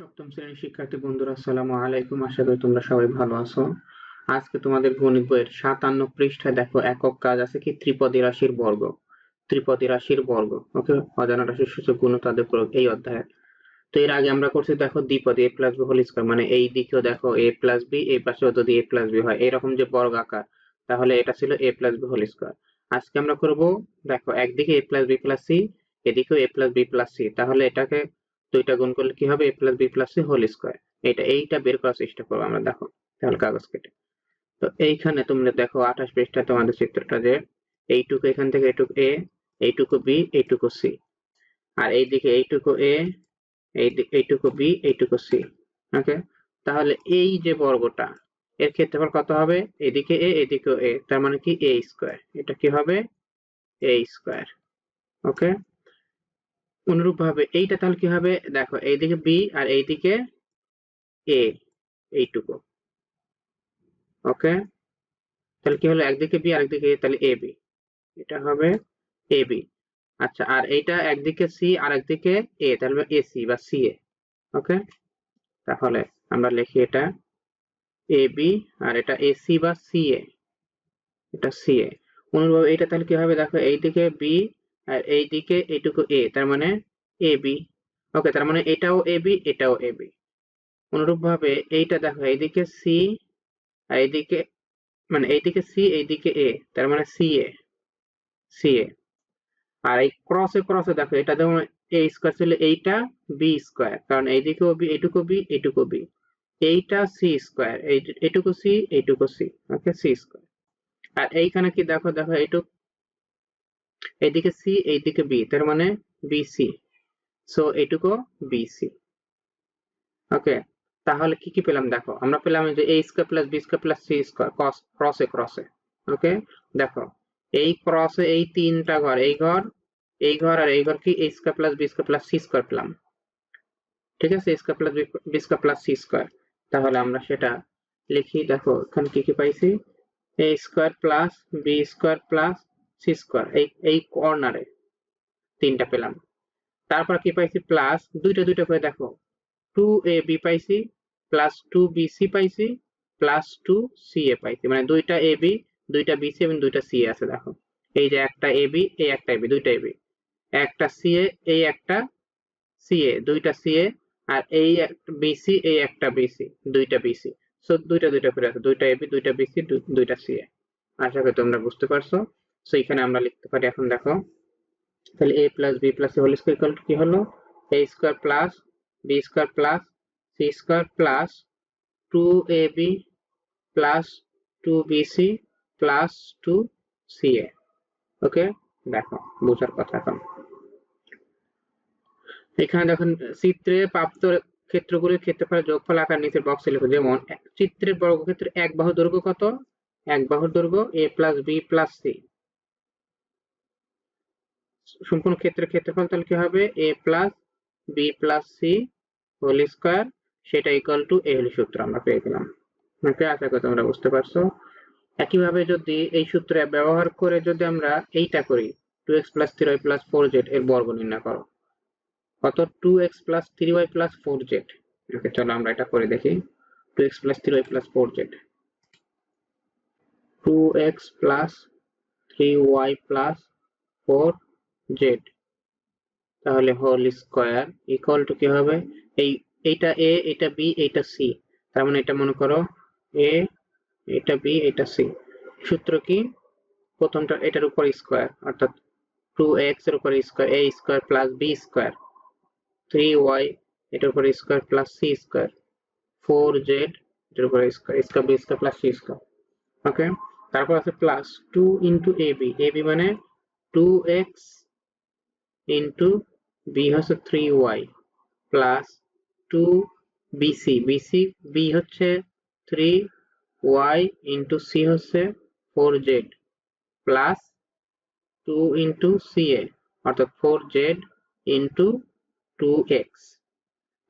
সপ্তম শ্রেণির শিক্ষার্থী বন্ধুরা, আসসালামু আলাইকুম। আশা করি তোমরা সবাই ভালো আছো। আজকে তোমাদের গণিত বইয়ের সাতান্ন পৃষ্ঠায় দেখো একক কাজ আছে কি? ত্রিপদী রাশির বর্গ। ত্রিপদী রাশির বর্গ। ওকে? অজানা রাশির সূচক গুণ তাদের প্রয়োগ এই অধ্যায়ে। তো এর আগে আমরা করছি, দেখো দ্বিপদী, A plus B whole square মানে এই দিকেও দেখো এ প্লাস বি, এই পাশেও যদি এ প্লাস বি হয়। এরকম যে বর্গ আকার, তাহলে এটা ছিল A plus B whole square. আজকে আমরা করব, দেখো একদিকে A plus B plus C, এদিকেও A plus B plus C. তাহলে এটাকে দুইটা গুণ করলে কি হবে? A plus B plus C whole square এটা এইটা বের করার চেষ্টা করব আমরা, দেখো, তাহলে কাগজ কেটে। তো এইখানে তোমরা দেখো আঠাশ পৃষ্ঠা তোমাদের চিত্রটা যে এইটুকু এখান থেকে এইটুকু এ এইটুকু বি এইটুকু সি আর এইদিকে এইটুকু এ এইটুকু বি এইটুকু সি ওকে তাহলে এই যে বর্গটা, এর ক্ষেত্রফল কত হবে? এদিকে এ এদিকে এ তার মানে কি? এ স্কোয়ার এটা কি হবে? এ স্কোয়ার ওকে অনুরূপ ভাবে এইটা তাহলে কি হবে? দেখো, এইদিকে বি আর এইদিকে এ এইটুকু। ওকে তাহলে কি হলো? একদিকে বি আর একদিকে তাহলে এ বি এটা হবে এ বি আচ্ছা আর এইটা একদিকে সি আর একদিকে এ তাহলে এ সি বা সি এ ওকে তাহলে আমরা লিখি এটা এ বি আর এটা এ সি বা সি এ এটা সি এ অনুরূপ এইটা তাহলে কি হবে? দেখো, এইদিকে বি আর এইদিকে এইটুকু এ তার মানে এ বি ওকে তার মানে এটাও এ বি এটাও এ বি অনুরূপ ভাবে এইটা দেখো, এইদিকে সি এইদিকে মানে এইদিকে সি এইদিকে এ তার মানে সি এ সি এ আর এই ক্রসে ক্রসে দেখো, এটা যেমন এ স্কোয়ার ছিল এইটা বি স্কোয়ার কারণ এইদিকেও বি এইটুকু বি এইটুকু বি এইটা সি স্কোয়ার এইটুকু সি এইটুকু সি ওকে সি স্কোয়ার আর এইখানে কি দেখো দেখো, এইটুকু, এইদিকে সি এইদিকে বি তার মানে বিসি সো এইটুকু বিসি ওকে তাহলে কি কি পেলাম? দেখো, আমরা পেলাম যে A square plus B square plus C square ক্রসে ক্রসে ওকে দেখো, এই ক্রসে এই তিনটা ঘর, এই ঘর এই ঘর আর এই ঘর কি A square plus B square plus C square পেলাম? ঠিক আছে square plus B square plus C square তাহলে আমরা সেটা লিখি, দেখো, এখানে কি কি পাইছি? A square plus B square plus C square এই এই কর্নারে তিনটা পেলাম। তারপর কি পাইছি? প্লাস দুইটা দুইটা করে দেখো। টু এ বি পাইছি প্লাস টু বি সি পাইছি প্লাস টু সি এ পাইছি। মানে দুইটা এ বি দুইটা বি সি এবং দুইটা সি এ আছে, দেখো। এই যে একটা এ বি এই একটা এ বি দুইটা এ বি একটা সি এ এই একটা সি এ দুইটা সি এ আর এই বিসি এই একটা বিসি দুইটা বিসি সো দুইটা দুইটা করে আছে দুইটা এবি দুইটা বিসি দুইটা সি এ আশা করি তোমরা বুঝতে পারছ। সো এখানে আমরা লিখতে পারি, এখন দেখো। তাহলে A plus B plus whole square কি হলো? A square plus B square plus C square plus two A B plus two BC plus two C A okay দেখো, বোঝার কথা এখন। এখানে দেখুন চিত্রে প্রাপ্ত ক্ষেত্রগুলির ক্ষেত্রফলের যোগফল আকার নিচের বক্সে লিখো। যেমন, চিত্রের বর্গক্ষেত্র এক বাহু দৈর্ঘ্য কত? এক বাহুর দৈর্ঘ্য A plus B plus C সম্পূর্ণ ক্ষেত্রের ক্ষেত্রফল তাহলে কি হবে? A plus B plus C whole square সেটা ইকুয়াল টু এ হলি সূত্র আমরা পেয়ে গেলাম। ওকে আশা করি তোমরা বুঝতে পারছ। একইভাবে যদি এই সূত্র ব্যবহার করে যদি আমরা এইটা করি two X plus three Y plus four Z এর বর্গ নির্ণয় করো। কত? Two X plus three Y plus four Z okay চলো আমরা এটা করে দেখি। Two X plus three Y plus four Z two X plus three Y plus four Z তাহলে হোল স্কোয়ার ইকুয়াল টু কি হবে? এই, এইটা এ এটা বি এটা সি তার মানে এটা মনে করো এ এটা বি এটা সি সূত্র কি? প্রথমটা এটার উপর স্কোয়ার অর্থাৎ টু এক্সের উপর square A square plus B square three Y এটার উপর square plus C square four Z এটার উপর square square B square plus C square okay তারপর আছে plus two into A B A B মানে টু এক্স ইন্টু বি হচ্ছে three Y plus two BC BC B হচ্ছে three Y into C হচ্ছে four Z plus two into C A অর্থাৎ four Z into two X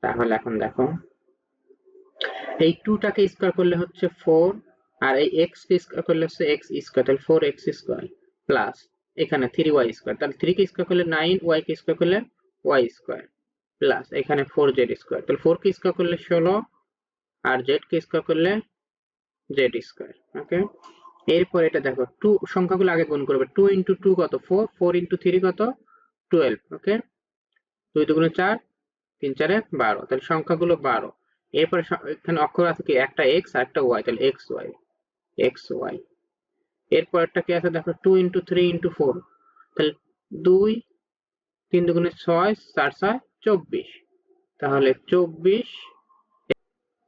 তাহলে এখন দেখো, এই টুটাকে square করলে হচ্ছে ফোর আর এই এক্স কে স্কোয়ার করলে হচ্ছে এক্স স্কোয়ার তাহলে ফোর এক্স স্কোয়ার প্লাস এখানে থ্রি ওয়াই স্কোয়ার তাহলে থ্রি কে স্কোয়ার করলে নাইন ওয়াই কে স্কোয়ার করলে ওয়াই স্কোয়ার প্লাস এখানে ফোর জেড স্কোয়ার তাহলে ফোর কে স্কোয়ার করলে ষোলো আর জেড কে স্কোয়ার করলে জেড স্কোয়ার ওকে এরপর এটা দেখো টু সংখ্যাগুলো আগে গুণ করবে টু ইন্টু টু কত? ফোর ফোর ইন্টু থ্রি কত? টুয়েলভ ওকে দুই দুগুণে চার, তিন চারে বারো, তাহলে সংখ্যাগুলো বারো। এরপরে এখানে অক্ষর আছে কি? একটা এক্স আর একটা ওয়াই তাহলে এক্স ওয়াই এক্স ওয়াই এরপর একটা কি আছে? দেখো two into three into four তাহলে দুই তিন দুগুণে ছয়, চার ছয়, চব্বিশ। তাহলে চব্বিশ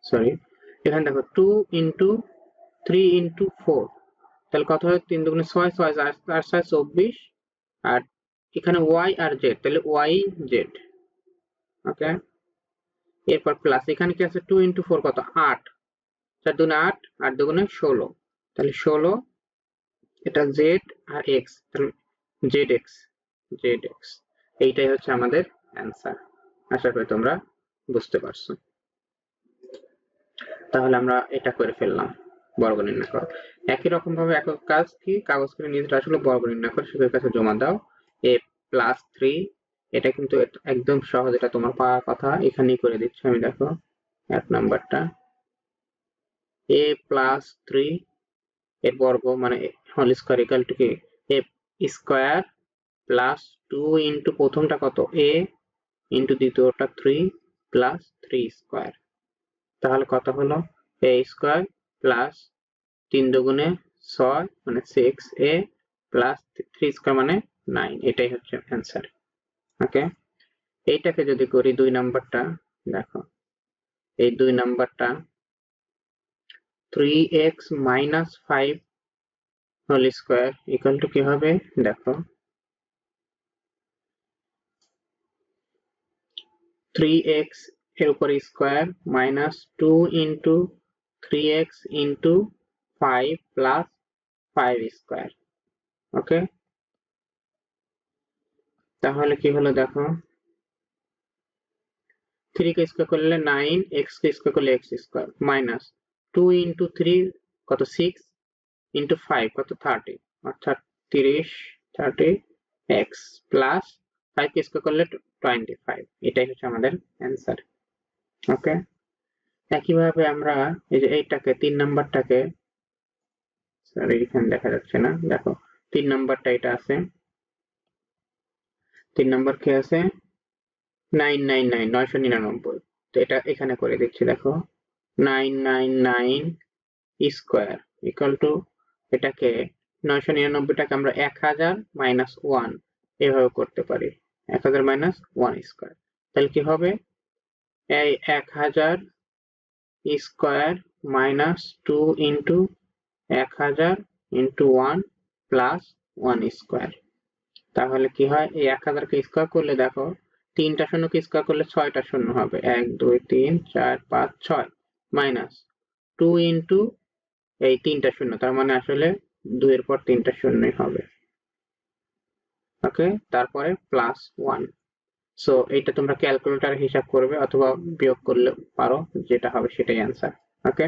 সরি এখানে দেখো two into three into four তাহলে কত হয়? তিন দুগুণে ছয় ছয়, চার ছয়, চব্বিশ। আর এখানে ওয়াই আর জেড তাহলে ওয়াই জেড ওকে এরপর প্লাস এখানে কি আছে? টু ইন্টু ফোর কত? আট। চার দুগুণে আট আট দুগুণে ষোলো। তাহলে ষোলো এটা জেড আর X Z X Z X এইটাই হচ্ছে আমাদের অ্যান্সার আশা করি তোমরা বুঝতে পারছ। তাহলে আমরা এটা করে ফেললাম, বর্গ নির্ণয় করো। একই রকম ভাবে একক কাজ কি? কাগজ করে নিজেরা আসলে বর্গ নির্ণয় করে শিক্ষকের কাছে জমা দাও। এ প্লাস থ্রি এটা কিন্তু একদম সহজ, এটা তোমার পাওয়ার কথা, এখানেই করে দিচ্ছি আমি, দেখো, এক নাম্বারটা। এ প্লাস থ্রি এর বর্গ মানে হোল স্কোয়ার ইকাল টু কি A square plus two into প্রথমটা কত? এ ইন্টু দ্বিতীয়টা থ্রি প্লাস থ্রি স্কোয়ার তাহলে কত হলো? এ স্কোয়ার প্লাস তিন দুগুণে ছয় মানে six A plus three square মানে নাইন এটাই হচ্ছে অ্যান্সার ওকে এইটাকে যদি করি দুই নাম্বারটা, দেখো। এই দুই নাম্বারটা three X minus five whole square equal to কি হবে? দেখো। থ্রি এক্সের উপর square minus two into three X into five plus five square okay তাহলে কি হলো দেখো? থ্রি কে স্কোয়ার করলে নাইন এক্স কে স্কোয়ার করলে X square minus two into three কত সিক্স ইন্টু ফাইভ কত? থার্টি অর্থাৎ তিরিশ থার্টি এক্স প্লাস কে স্কোয়ার করলে টোয়েন্টি ফাইভ এটাই হচ্ছে আমাদের অ্যান্সার ওকে একইভাবে আমরা এই যে এইটাকে, তিন নাম্বারটাকে সরি এখানে দেখা যাচ্ছে না, দেখো, তিন নাম্বারটা এটা আছে, তিন নাম্বার কি আছে? নাইন নাইন নাইন নয়শো নিরানব্বই, তো এটা এখানে করে দিচ্ছি, দেখো nine nine nine square equal to এটাকে নয়শো নিরানব্বইটাকে আমরা এক হাজার মাইনাস ওয়ান এভাবে করতে পারি। এক হাজার মাইনাস ওয়ান স্কোয়ার তাহলে কি হবে? এই এক হাজার স্কোয়ার মাইনাস টু ইন্টু এক হাজার into one plus one square তাহলে কি হয়? এই এক হাজারকে স্কোয়ার করলে দেখো, তিনটা শূন্যকে স্কোয়ার করলে ছয়টা শূন্য হবে। এক, দুই, তিন, চার, পাঁচ, ছয়। মাইনাস টু ইন্টু এই তিনটা শূন্য, তার মানে আসলে দুইয়ের পর তিনটা শূন্যই হবে। ওকে তারপরে প্লাস ওয়ান সো এটা তোমরা ক্যালকুলেটর হিসাব করবে অথবা বিয়োগ করলে পারো, যেটা হবে সেটাই অ্যান্সার ওকে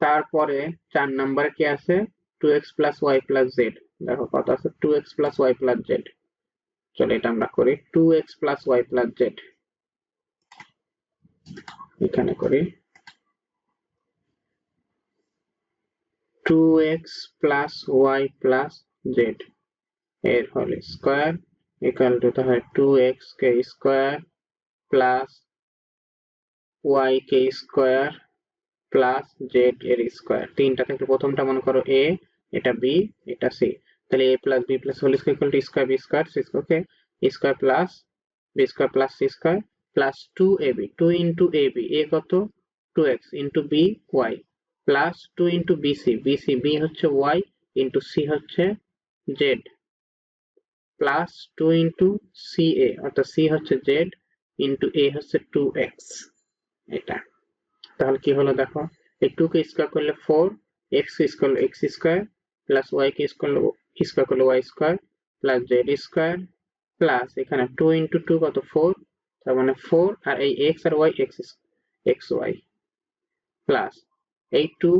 তারপরে চার নাম্বার কি আছে? Two X plus Y plus Z দেখো কত আছে? Two X plus Y plus Z চলো এটা আমরা করি। Two X plus Y plus Z এখানে করি। Two X plus Y plus Z এর হোল স্কোয়ার ইকুয়াল টু তাহলে টু এক্স কে স্কোয়ার প্লাস ওয়াই কে স্কোয়ার প্লাস জেড এর স্কোয়ার তিনটা থেকে প্রথমটা মনে করো এ এটা বি এটা সি তাহলে A plus B plus whole square two square B square C okay square plus B square plus C square plus two A B two into A B A কত? Two X into B Y plus two into BC BC B হচ্ছে Y, into C হচ্ছে Z, plus two into C A, অর্থাৎ C হচ্ছে Z, into এ হচ্ছে two x, এটা। তাহলে কি হলো দেখো, এই টু কে স্কোয়ার করলে four, X square X square, plus Y কে স্কোয়ার স্কোয়ার করলে Y square, plus Z square, plus এখানে টু ইন্টু টু কত ফোর, তার মানে ফোর, আর এই এক্স আর Y X X Y, plus এই two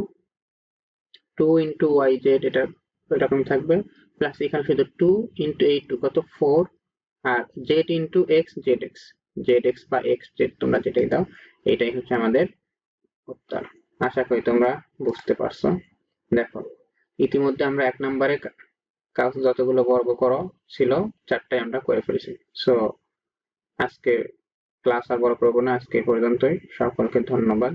two into Y Z এটা এরকম থাকবে। প্লাস এখানে শুধু টু ইন্টু এই টু কত? ফোর আর Z into X Z X Z X বা এক্স জেড তোমরা যেটাই দাও, এটাই হচ্ছে আমাদের উত্তর। আশা করি তোমরা বুঝতে পারছ। দেখো, ইতিমধ্যে আমরা এক নম্বরে কাজ যতগুলো বর্গ করো, ছিল চারটাই আমরা করে ফেলেছি। সো আজকে ক্লাস আর বড় করব না আজকে পর্যন্তই। সকলকে ধন্যবাদ।